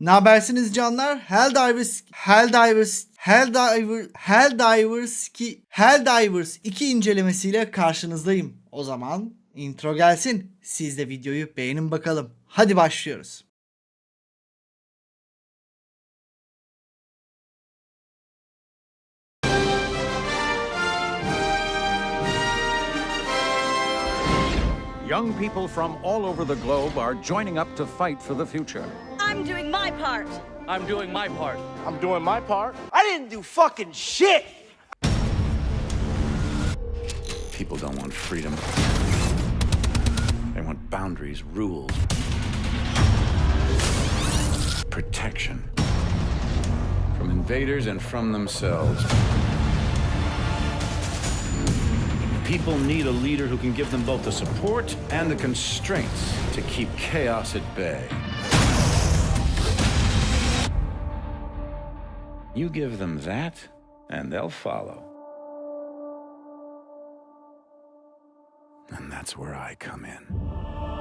Ne habersiniz canlar? Helldivers, Helldivers, Helldiver, Helldivers 2, Helldivers 2 incelemesiyle karşınızdayım. O zaman intro gelsin. Siz de videoyu beğenin bakalım. Hadi başlıyoruz. Young people from all over the globe are joining up to fight for the future. I'm doing my part. I'm doing my part. I'm doing my part. I didn't do fucking shit. People don't want freedom. They want boundaries, rules, protection from invaders and from themselves. People need a leader who can give them both the support and the constraints to keep chaos at bay. You give them that, and they'll follow. And that's where I come in.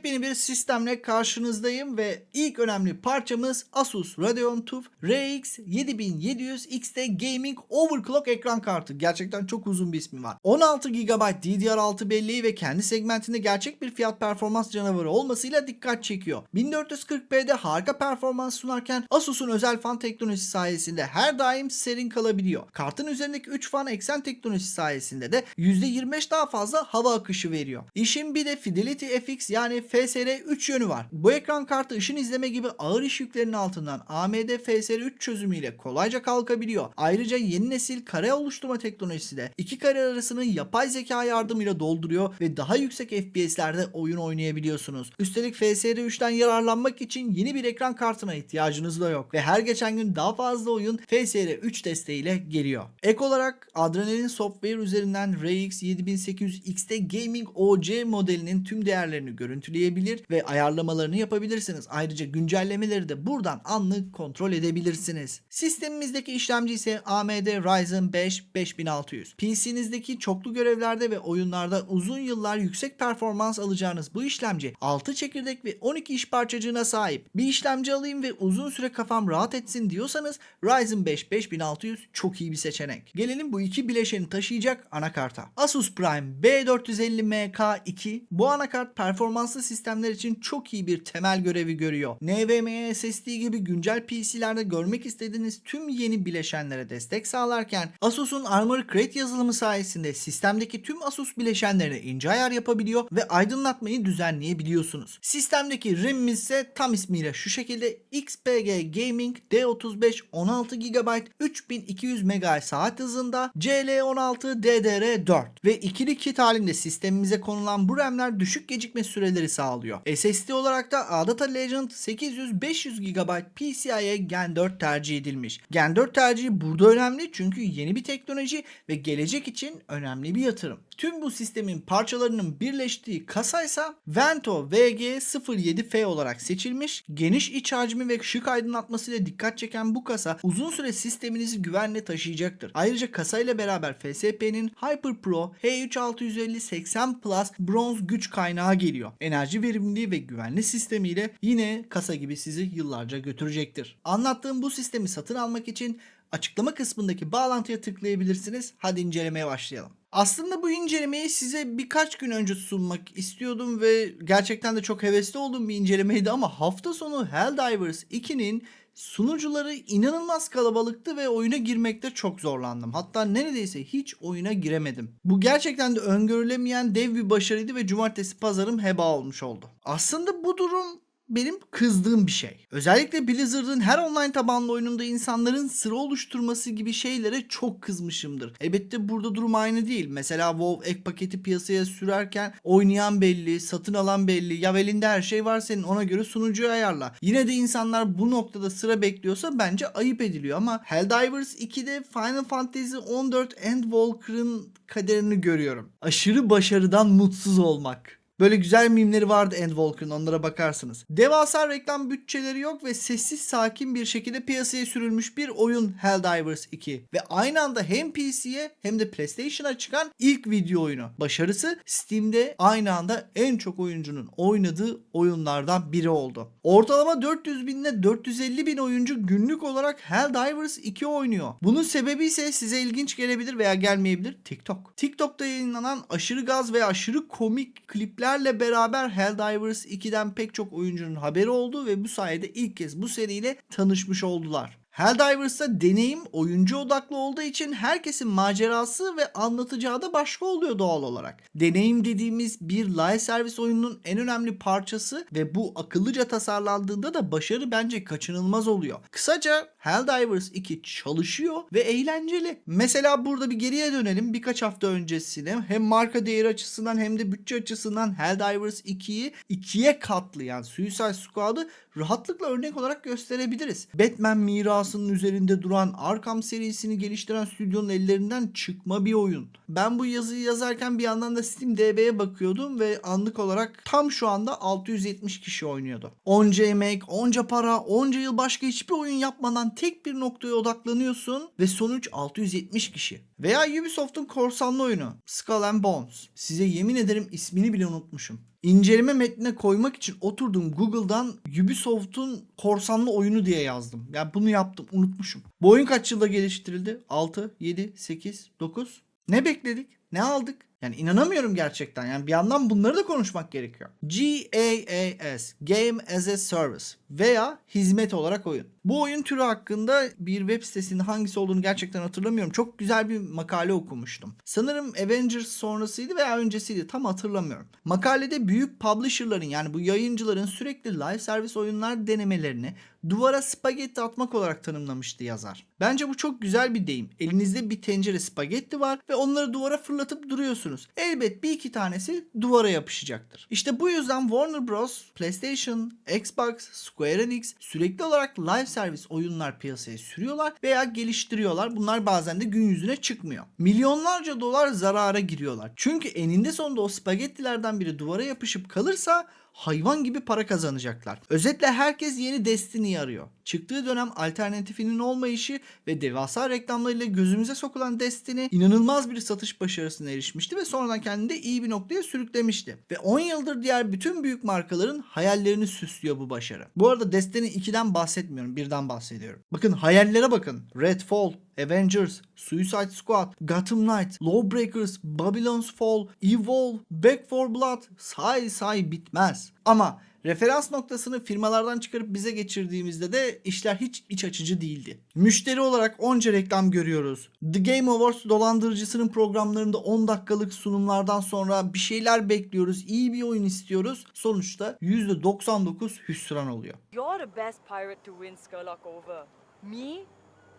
Yepyeni bir sistemle karşınızdayım ve ilk önemli parçamız Asus Radeon TUF RX 7700 XT Gaming Overclock ekran kartı. Gerçekten çok uzun bir ismi var. 16 GB DDR6 belleği ve kendi segmentinde gerçek bir fiyat performans canavarı olmasıyla dikkat çekiyor. 1440p'de harika performans sunarken Asus'un özel fan teknolojisi sayesinde her daim serin kalabiliyor. Kartın üzerindeki 3 fan eksen teknolojisi sayesinde de %25 daha fazla hava akışı veriyor. İşin bir de Fidelity FX yani FSR 3 yönü var. Bu ekran kartı ışın izleme gibi ağır iş yüklerinin altından AMD FSR 3 çözümüyle kolayca kalkabiliyor. Ayrıca yeni nesil kare oluşturma teknolojisi de iki kare arasını yapay zeka yardımıyla dolduruyor ve daha yüksek FPS'lerde oyun oynayabiliyorsunuz. Üstelik FSR 3'ten yararlanmak için yeni bir ekran kartına ihtiyacınız da yok ve her geçen gün daha fazla oyun FSR 3 desteğiyle geliyor. Ek olarak Adrenalin Software üzerinden RX 7800 XT Gaming OC modelinin tüm değerlerini görüntüleyebilir ve ayarlamalarını yapabilirsiniz. Ayrıca güncellemeleri de buradan anlık kontrol edebilirsiniz. Sistemimizdeki işlemci ise AMD Ryzen 5 5600. PC'nizdeki çoklu görevlerde ve oyunlarda uzun yıllar yüksek performans alacağınız bu işlemci 6 çekirdek ve 12 iş parçacığına sahip. Bir işlemci alayım ve uzun süre kafam rahat etsin diyorsanız Ryzen 5 5600 çok iyi bir seçenek. Gelelim bu iki bileşeni taşıyacak anakarta. Asus Prime B450MK2 bu anakart performanslı sistemler için çok iyi bir temel görevi görüyor. NVMe SSD gibi güncel PC'lerde görmek istediğiniz tüm yeni bileşenlere destek sağlarken Asus'un Armor Crate yazılımı sayesinde sistemdeki tüm Asus bileşenlerine ince ayar yapabiliyor ve aydınlatmayı düzenleyebiliyorsunuz. Sistemdeki RAM'imiz ise tam ismiyle şu şekilde XPG Gaming D35 16 GB 3200 MHz hızında CL16 DDR4 ve ikili kit halinde sistemimize konulan bu RAM'ler düşük gecikme süreleri sağlıyor. SSD olarak da Adata Legend 800-500 GB PCIe Gen 4 tercih edilmiş. Gen 4 tercihi burada önemli çünkü yeni bir teknoloji ve gelecek için önemli bir yatırım. Tüm bu sistemin parçalarının birleştiği kasaysa Vento VG07F olarak seçilmiş. Geniş iç hacmi ve şık aydınlatmasıyla dikkat çeken bu kasa uzun süre sisteminizi güvenle taşıyacaktır. Ayrıca kasayla beraber FSP'nin HyperPro H3650 80 Plus bronz güç kaynağı geliyor. Enerji verimliliği ve güvenli sistemiyle yine kasa gibi sizi yıllarca götürecektir. Anlattığım bu sistemi satın almak için açıklama kısmındaki bağlantıya tıklayabilirsiniz. Hadi incelemeye başlayalım. Aslında bu incelemeyi size birkaç gün önce sunmak istiyordum ve gerçekten de çok hevesli olduğum bir incelemeydi ama hafta sonu Helldivers 2'nin sunucuları inanılmaz kalabalıktı ve oyuna girmekte çok zorlandım. Hatta neredeyse hiç oyuna giremedim. Bu gerçekten de öngörülemeyen dev bir başarıydı ve cumartesi pazarım heba olmuş oldu. Aslında bu durum benim kızdığım bir şey. Özellikle Blizzard'ın her online tabanlı oyununda insanların sıra oluşturması gibi şeylere çok kızmışımdır. Elbette burada durum aynı değil. Mesela WoW ek paketi piyasaya sürerken oynayan belli, satın alan belli. Ya elinde her şey var senin ona göre sunucuyu ayarla. Yine de insanlar bu noktada sıra bekliyorsa bence ayıp ediliyor ama Helldivers 2'de Final Fantasy 14 Endwalker'ın kaderini görüyorum. Aşırı başarıdan mutsuz olmak. Böyle güzel mimleri vardı Endwalker'ın onlara bakarsınız. Devasa reklam bütçeleri yok ve sessiz sakin bir şekilde piyasaya sürülmüş bir oyun Helldivers 2. Ve aynı anda hem PC'ye hem de PlayStation'a çıkan ilk video oyunu. Başarısı Steam'de aynı anda en çok oyuncunun oynadığı oyunlardan biri oldu. Ortalama 400 bin ile 450 bin oyuncu günlük olarak Helldivers 2 oynuyor. Bunun sebebi ise size ilginç gelebilir veya gelmeyebilir TikTok. TikTok'ta yayınlanan aşırı gaz ve aşırı komik kliplerle beraber Helldivers 2'den pek çok oyuncunun haberi oldu ve bu sayede ilk kez bu seriyle tanışmış oldular. Helldivers'ta deneyim oyuncu odaklı olduğu için herkesin macerası ve anlatacağı da başka oluyor doğal olarak. Deneyim dediğimiz bir live servis oyununun en önemli parçası ve bu akıllıca tasarlandığında da başarı bence kaçınılmaz oluyor. Kısaca Helldivers 2 çalışıyor ve eğlenceli. Mesela burada bir geriye dönelim birkaç hafta öncesine hem marka değeri açısından hem de bütçe açısından Helldivers 2'yi ikiye katlayan Suicide Squad'ı rahatlıkla örnek olarak gösterebiliriz. Batman mirasının üzerinde duran Arkham serisini geliştiren stüdyonun ellerinden çıkma bir oyun. Ben bu yazıyı yazarken bir yandan da Steam DB'ye bakıyordum ve anlık olarak tam şu anda 670 kişi oynuyordu. Onca emek, onca para, onca yıl başka hiçbir oyun yapmadan tek bir noktaya odaklanıyorsun ve sonuç 670 kişi. Veya Ubisoft'un korsanlı oyunu Skull and Bones. Size yemin ederim ismini bile unutmuşum. İnceleme metnine koymak için oturdum Google'dan Ubisoft'un korsanlı oyunu diye yazdım. Yani bunu yaptım unutmuşum. Bu oyun kaç yılda geliştirildi? 6, 7, 8, 9. Ne bekledik? Ne aldık? Yani inanamıyorum gerçekten. Yani bir yandan bunları da konuşmak gerekiyor. GAAS, Game as a Service veya hizmet olarak oyun. Bu oyun türü hakkında bir web sitesinde hangisi olduğunu gerçekten hatırlamıyorum. Çok güzel bir makale okumuştum. Sanırım Avengers sonrasıydı veya öncesiydi tam hatırlamıyorum. Makalede büyük publisher'ların yani bu yayıncıların sürekli live servis oyunlar denemelerini duvara spagetti atmak olarak tanımlamıştı yazar. Bence bu çok güzel bir deyim. Elinizde bir tencere spagetti var ve onları duvara fırlatıp duruyorsunuz. Elbet bir iki tanesi duvara yapışacaktır. İşte bu yüzden Warner Bros, PlayStation, Xbox, Square Enix sürekli olarak live servis oyunlar piyasaya sürüyorlar veya geliştiriyorlar. Bunlar bazen de gün yüzüne çıkmıyor. Milyonlarca dolar zarara giriyorlar. Çünkü eninde sonunda o spagettilerden biri duvara yapışıp kalırsa hayvan gibi para kazanacaklar. Özetle herkes yeni Destiny'yi arıyor. Çıktığı dönem alternatifinin olmayışı ve devasa reklamlarıyla gözümüze sokulan Destiny inanılmaz bir satış başarısına erişmişti ve sonradan kendini de iyi bir noktaya sürüklemişti. Ve 10 yıldır diğer bütün büyük markaların hayallerini süslüyor bu başarı. Bu arada Destiny 2'den bahsetmiyorum, birden bahsediyorum. Bakın hayallere bakın. Redfall, Avengers, Suicide Squad, Gotham Knight, Lawbreakers, Babylon's Fall, Evolve, Back 4 Blood say say bitmez. Ama referans noktasını firmalardan çıkarıp bize geçirdiğimizde de işler hiç iç açıcı değildi. Müşteri olarak onca reklam görüyoruz. The Game Awards dolandırıcısının programlarında 10 dakikalık sunumlardan sonra bir şeyler bekliyoruz. iyi bir oyun istiyoruz. Sonuçta %99 hüsran oluyor. You're the best pirate to win Skurlock over. Me?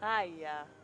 Ah, yeah.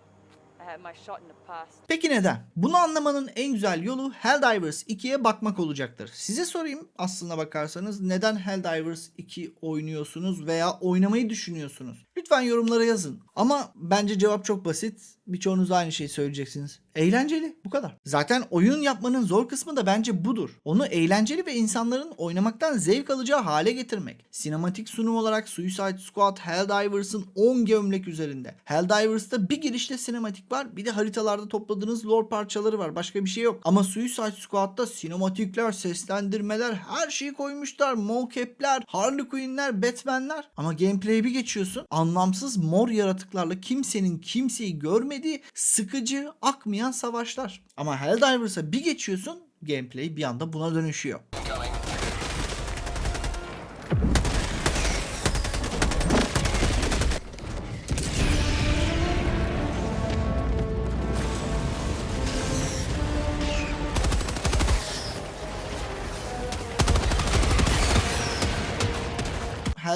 Peki neden? Bunu anlamanın en güzel yolu Helldivers 2'ye bakmak olacaktır. Size sorayım aslına bakarsanız neden Helldivers 2 oynuyorsunuz veya oynamayı düşünüyorsunuz? Lütfen yorumlara yazın. Ama bence cevap çok basit. Birçoğunuz aynı şeyi söyleyeceksiniz. Eğlenceli. Bu kadar. Zaten oyun yapmanın zor kısmı da bence budur. Onu eğlenceli ve insanların oynamaktan zevk alacağı hale getirmek. Sinematik sunum olarak Suicide Squad Helldivers'ın 10 gömlek üzerinde. Helldivers'ta bir girişte sinematik var. Bir de haritalarda topladığınız lore parçaları var. Başka bir şey yok. Ama Suicide Squad'da sinematikler, seslendirmeler, her şeyi koymuşlar. Mocap'ler, Harley Quinn'ler, Batman'ler. Ama gameplay'e bir geçiyorsun. Anlamsız mor yaratıklarla kimsenin kimseyi görmediği sıkıcı, akmayan savaşlar. Ama Helldivers'a bir geçiyorsun gameplay bir anda buna dönüşüyor.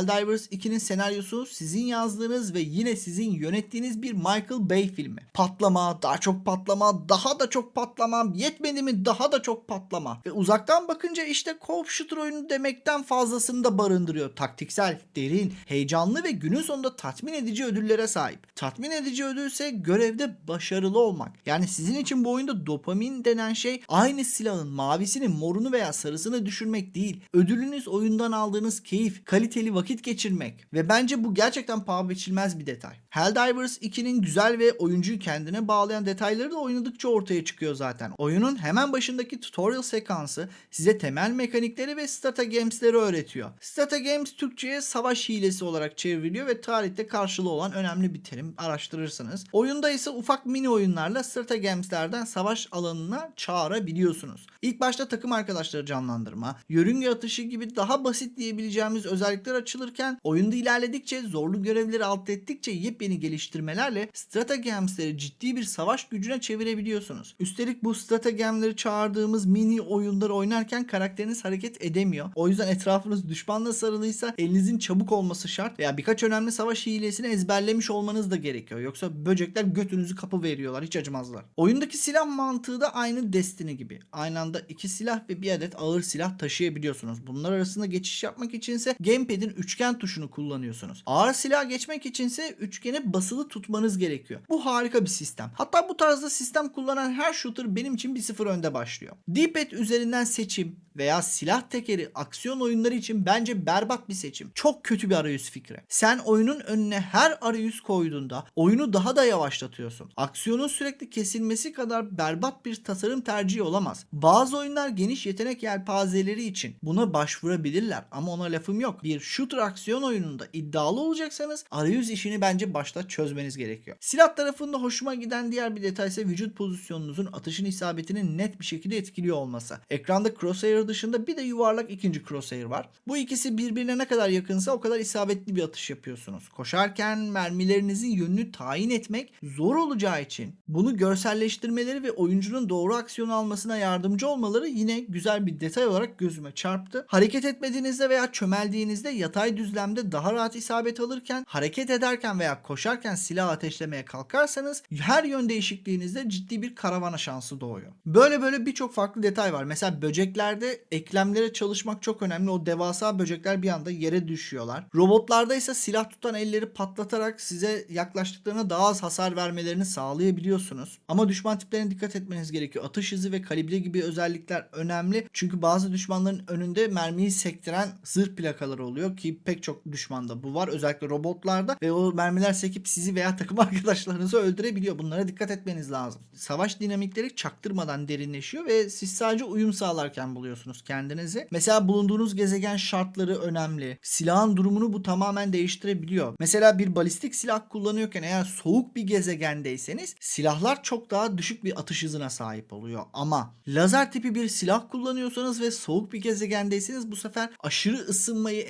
Helldivers 2'nin senaryosu sizin yazdığınız ve yine sizin yönettiğiniz bir Michael Bay filmi. Patlama, daha çok patlama, daha da çok patlama, yetmedi mi daha da çok patlama. Ve uzaktan bakınca işte co-op shooter oyunu demekten fazlasını da barındırıyor. Taktiksel, derin, heyecanlı ve günün sonunda tatmin edici ödüllere sahip. Tatmin edici ödül ise görevde başarılı olmak. Yani sizin için bu oyunda dopamin denen şey aynı silahın mavisini, morunu veya sarısını düşürmek değil. Ödülünüz oyundan aldığınız keyif, kaliteli vakit geçirmek. Ve bence bu gerçekten paha biçilmez bir detay. Helldivers 2'nin güzel ve oyuncuyu kendine bağlayan detayları da oynadıkça ortaya çıkıyor zaten. Oyunun hemen başındaki tutorial sekansı size temel mekanikleri ve stratagemsleri öğretiyor. Stratagems Türkçe'ye savaş hilesi olarak çevriliyor ve tarihte karşılığı olan önemli bir terim araştırırsanız. Oyunda ise ufak mini oyunlarla stratagemslerden savaş alanına çağırabiliyorsunuz. İlk başta takım arkadaşları canlandırma, yörünge atışı gibi daha basit diyebileceğimiz özellikler açılırken oyunda ilerledikçe zorlu görevleri alt ettikçe yepyeni geliştirmelerle stratagemsleri ciddi bir savaş gücüne çevirebiliyorsunuz. Üstelik bu stratagemleri çağırdığımız mini oyunları oynarken karakteriniz hareket edemiyor. O yüzden etrafınız düşmanla sarılıysa elinizin çabuk olması şart veya birkaç önemli savaş hilesini ezberlemiş olmanız da gerekiyor. Yoksa böcekler götünüzü kapı veriyorlar hiç acımazlar. Oyundaki silah mantığı da aynı Destiny gibi. Aynı anda iki silah ve bir adet ağır silah taşıyabiliyorsunuz. Bunlar arasında geçiş yapmak içinse gamepad'in üçgen tuşunu kullanıyorsunuz. Ağır silah geçmek içinse üçgeni basılı tutmanız gerekiyor. Bu harika bir sistem. Hatta bu tarzda sistem kullanan her shooter benim için bir sıfır önde başlıyor. D-pad üzerinden seçim veya silah tekeri aksiyon oyunları için bence berbat bir seçim. Çok kötü bir arayüz fikri. Sen oyunun önüne her arayüz koyduğunda oyunu daha da yavaşlatıyorsun. Aksiyonun sürekli kesilmesi kadar berbat bir tasarım tercihi olamaz. Bazı oyunlar geniş yetenek yelpazeleri için buna başvurabilirler ama ona lafım yok. Bir shooter aksiyon oyununda iddialı olacaksanız arayüz işini bence başta çözmeniz gerekiyor. Silah tarafında hoşuma giden diğer bir detay ise vücut pozisyonunuzun atışın isabetini net bir şekilde etkiliyor olması. Ekranda crosshair dışında bir de yuvarlak ikinci crosshair var. Bu ikisi birbirine ne kadar yakınsa o kadar isabetli bir atış yapıyorsunuz. Koşarken mermilerinizin yönünü tayin etmek zor olacağı için bunu görselleştirmeleri ve oyuncunun doğru aksiyon almasına yardımcı olmaları yine güzel bir detay olarak gözüme çarptı. Hareket etmediğinizde veya çömeldiğinizde yatay düzlemde daha rahat isabet alırken hareket ederken veya koşarken silah ateşlemeye kalkarsanız her yön değişikliğinizde ciddi bir karavana şansı doğuyor. Böyle böyle birçok farklı detay var. Mesela böceklerde eklemlere çalışmak çok önemli. O devasa böcekler bir anda yere düşüyorlar. Robotlarda ise silah tutan elleri patlatarak size yaklaştıklarına daha az hasar vermelerini sağlayabiliyorsunuz. Ama düşman tiplerine dikkat etmeniz gerekiyor. Atış hızı ve kalibre gibi özellikler önemli. Çünkü bazı düşmanların önünde mermiyi sektiren zırh plakaları oluyor ki pek çok düşmanda bu var. Özellikle robotlarda ve o mermiler sekip sizi veya takım arkadaşlarınızı öldürebiliyor. Bunlara dikkat etmeniz lazım. Savaş dinamikleri çaktırmadan derinleşiyor ve siz sadece uyum sağlarken buluyorsunuz kendinizi. Mesela bulunduğunuz gezegen şartları önemli. Silahın durumunu bu tamamen değiştirebiliyor. Mesela bir balistik silah kullanıyorken eğer soğuk bir gezegendeyseniz silahlar çok daha düşük bir atış hızına sahip oluyor. Ama lazer tipi bir silah kullanıyorsanız ve soğuk bir gezegendeyseniz bu sefer aşırı ısınmayı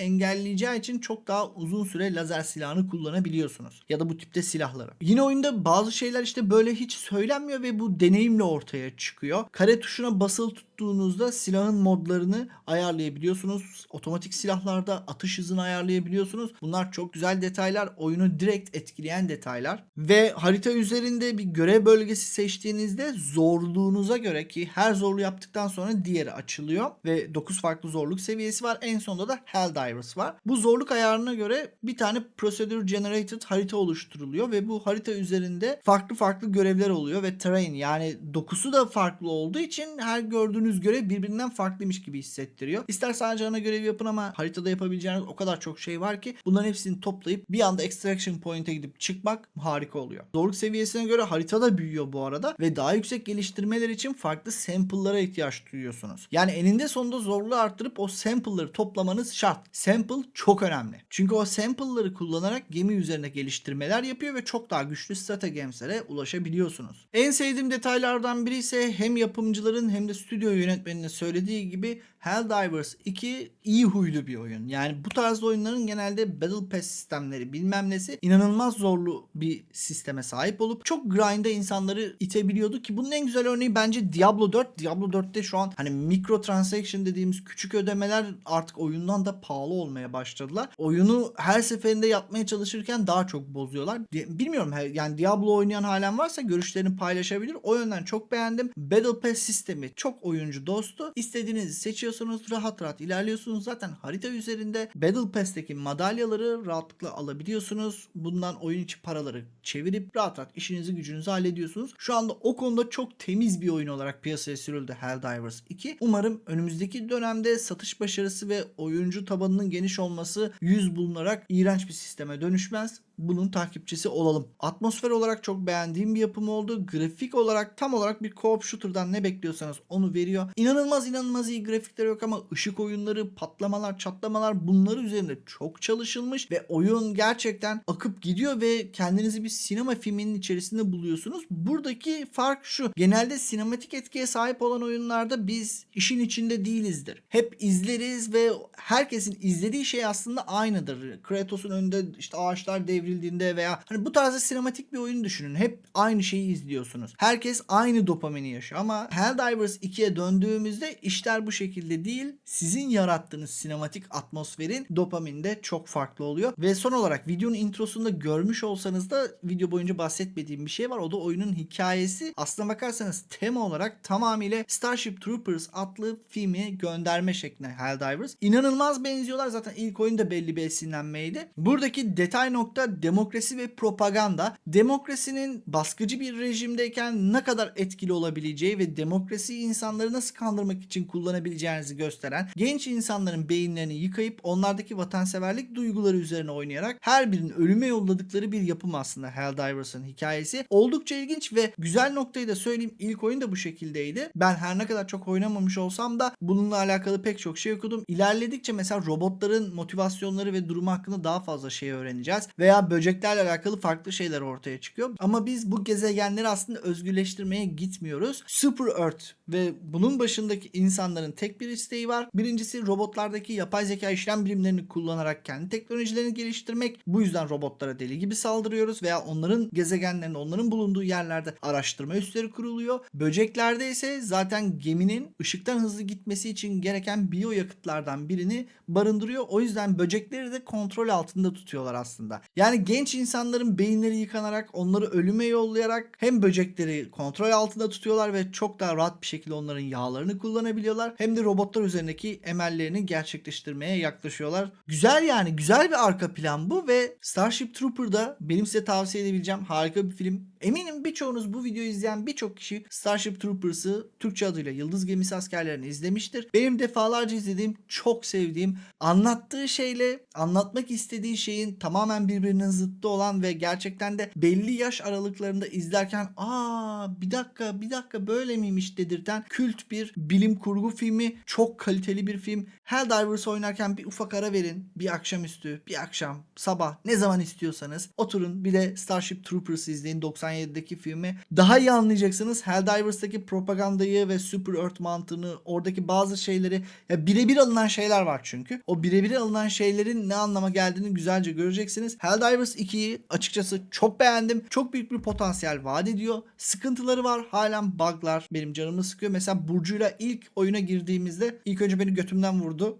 engelleyeceği için çok daha uzun süre lazer silahını kullanabiliyorsunuz. Ya da bu tipte silahları. Yine oyunda bazı şeyler işte böyle hiç söylenmiyor ve bu deneyimle ortaya çıkıyor. Kare tuşuna basılı tuttuğunuzda silahın modlarını ayarlayabiliyorsunuz. Otomatik silahlarda atış hızını ayarlayabiliyorsunuz. Bunlar çok güzel detaylar. Oyunu direkt etkileyen detaylar. Ve harita üzerinde bir görev bölgesi seçtiğinizde zorluğunuza göre ki her zorlu yaptıktan sonra diğeri açılıyor. Ve 9 farklı zorluk seviyesi var. En sonunda da Helldivers var. Bu zorluk ayarına göre bir tane Procedure Generated harita oluşturuluyor ve bu harita üzerinde farklı farklı görevler oluyor ve terrain yani dokusu da farklı olduğu için her gördüğünüz görev birbirinden farklıymış gibi hissettiriyor. İster sadece ana görevi yapın ama haritada yapabileceğiniz o kadar çok şey var ki bunların hepsini toplayıp bir anda Extraction Point'e gidip çıkmak harika oluyor. Zorluk seviyesine göre harita da büyüyor bu arada ve daha yüksek geliştirmeler için farklı sample'lara ihtiyaç duyuyorsunuz. Yani eninde sonunda zorluğu arttırıp o sample'ları toplamanız şart. Sample çok önemli. Çünkü o sample'ları kullanarak gemi üzerine geliştirmeler yapıyor ve çok daha güçlü stratagems'lere ulaşabiliyorsunuz. En sevdiğim detaylardan biri ise hem yapımcıların hem de stüdyo yönetmeninin söylediği gibi Helldivers 2 iyi huylu bir oyun. Yani bu tarz oyunların genelde Battle Pass sistemleri bilmem nesi inanılmaz zorlu bir sisteme sahip olup çok grind'a insanları itebiliyordu ki bunun en güzel örneği bence Diablo 4. Diablo 4'te şu an hani microtransaction dediğimiz küçük ödemeler artık oyundan da pahalı olmaya yapmaya başladılar. Oyunu her seferinde yapmaya çalışırken daha çok bozuyorlar. Bilmiyorum yani Diablo oynayan halen varsa görüşlerini paylaşabilir. O yönden çok beğendim. Battle Pass sistemi çok oyuncu dostu. İstediğinizi seçiyorsunuz. Rahat rahat ilerliyorsunuz. Zaten harita üzerinde Battle Pass'teki madalyaları rahatlıkla alabiliyorsunuz. Bundan oyun içi paraları çevirip rahat rahat işinizi gücünüzü hallediyorsunuz. Şu anda o konuda çok temiz bir oyun olarak piyasaya sürüldü Helldivers 2. Umarım önümüzdeki dönemde satış başarısı ve oyuncu tabanının geniş olması yüz bulunarak iğrenç bir sisteme dönüşmez bunun takipçisi olalım. Atmosfer olarak çok beğendiğim bir yapım oldu. Grafik olarak tam olarak bir co-op shooter'dan ne bekliyorsanız onu veriyor. İnanılmaz inanılmaz iyi grafikleri yok ama ışık oyunları, patlamalar, çatlamalar bunlar üzerinde çok çalışılmış ve oyun gerçekten akıp gidiyor ve kendinizi bir sinema filminin içerisinde buluyorsunuz. Buradaki fark şu. Genelde sinematik etkiye sahip olan oyunlarda biz işin içinde değilizdir. Hep izleriz ve herkesin izlediği şey aslında aynıdır. Kratos'un önünde işte ağaçlar devrildiğinde veya hani bu tarzda sinematik bir oyun düşünün. Hep aynı şeyi izliyorsunuz. Herkes aynı dopamini yaşıyor ama Helldivers 2'ye döndüğümüzde işler bu şekilde değil. Sizin yarattığınız sinematik atmosferin dopamini de çok farklı oluyor. Ve son olarak videonun introsunda görmüş olsanız da video boyunca bahsetmediğim bir şey var. O da oyunun hikayesi. Aslına bakarsanız tema olarak tamamıyla Starship Troopers adlı filmi gönderme şekline Helldivers. İnanılmaz benziyorlar. Zaten ilk oyun da belli bir esinlenmeydi. Buradaki detay nokta demokrasi ve propaganda. Demokrasinin baskıcı bir rejimdeyken ne kadar etkili olabileceği ve demokrasiyi insanları nasıl kandırmak için kullanabileceğinizi gösteren genç insanların beyinlerini yıkayıp onlardaki vatanseverlik duyguları üzerine oynayarak her birinin ölüme yolladıkları bir yapım aslında Helldivers'ın hikayesi. Oldukça ilginç ve güzel noktayı da söyleyeyim. İlk oyun da bu şekildeydi. Ben her ne kadar çok oynamamış olsam da bununla alakalı pek çok şey okudum. İlerledikçe mesela robotların motivasyonları ve durumu hakkında daha fazla şey öğreneceğiz. Veya böceklerle alakalı farklı şeyler ortaya çıkıyor. Ama biz bu gezegenleri aslında özgürleştirmeye gitmiyoruz. Super Earth ve bunun başındaki insanların tek bir isteği var. Birincisi robotlardaki yapay zeka işlem birimlerini kullanarak kendi teknolojilerini geliştirmek. Bu yüzden robotlara deli gibi saldırıyoruz veya onların gezegenlerinde, onların bulunduğu yerlerde araştırma üsleri kuruluyor. Böceklerde ise zaten geminin ışıktan hızlı gitmesi için gereken biyoyakıtlardan birini barındırıyor. O yüzden böcekleri de kontrol altında tutuyorlar aslında. Yani genç insanların beyinleri yıkanarak, onları ölüme yollayarak hem böcekleri kontrol altında tutuyorlar ve çok daha rahat bir şekilde onların yağlarını kullanabiliyorlar. Hem de robotlar üzerindeki emellerini gerçekleştirmeye yaklaşıyorlar. Güzel yani güzel bir arka plan bu ve Starship Trooper'da benim size tavsiye edebileceğim harika bir film. Eminim birçoğunuz bu videoyu izleyen birçok kişi Starship Troopers'ı Türkçe adıyla Yıldız Gemisi Askerlerini izlemiştir. Benim defalarca izlediğim, çok sevdiğim, anlattığı şeyle anlatmak istediği şeyin tamamen birbirinin zıttı olan ve gerçekten de belli yaş aralıklarında izlerken aa bir dakika bir dakika böyle miymiş dedirten kült bir bilim kurgu filmi. Çok kaliteli bir film. Helldivers oynarken bir ufak ara verin. Bir akşamüstü, bir akşam, sabah ne zaman istiyorsanız oturun bir de Starship Troopers izleyin 97'deki filmi. Daha iyi anlayacaksınız. Helldivers'taki propagandayı ve Super Earth mantığını, oradaki bazı şeyleri ya birebir alınan şeyler var çünkü. O birebir alınan şeylerin ne anlama geldiğini güzelce göreceksiniz. Helldivers 2'yi açıkçası çok beğendim. Çok büyük bir potansiyel vaat ediyor. Sıkıntıları var. Halen bug'lar benim canımı sıkıyor. Mesela Burcu'yla ilk oyuna girdiğimizde ilk önce beni götümden vurdu.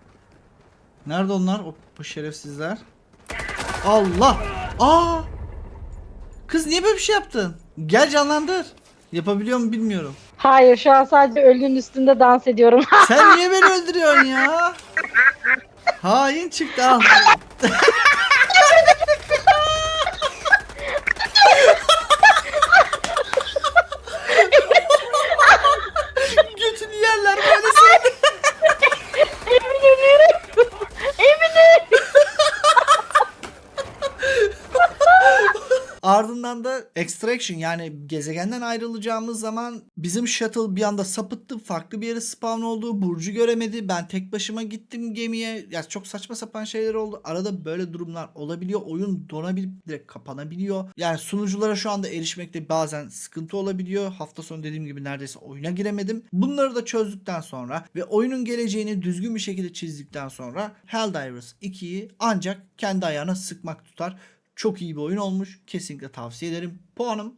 Nerede onlar? O bu şerefsizler. Allah! Aa! Kız niye böyle bir şey yaptın? Gel canlandır. Yapabiliyor mu bilmiyorum. Hayır şu an sadece ölünün üstünde dans ediyorum. Sen niye beni öldürüyorsun ya? Hain çıktı al. Götünü yerler böyle seni. Emin ederim. Eminim. Ardından da extraction yani gezegenden ayrılacağımız zaman bizim shuttle bir anda sapıttı. Farklı bir yere spawn oldu. Burcu göremedi. Ben tek başıma gittim gemiye. Ya çok saçma sapan şeyler oldu. Arada böyle durumlar olabiliyor. Oyun donabilip direkt kapanabiliyor. Yani sunuculara şu anda erişmekte bazen sıkıntı olabiliyor. Hafta sonu dediğim gibi neredeyse oyuna giremedim. Bunları da çözdükten sonra ve oyunun geleceğini düzgün bir şekilde çizdikten sonra Helldivers 2'yi ancak kendi ayağına sıkmak tutar. Çok iyi bir oyun olmuş. Kesinlikle tavsiye ederim. Puanım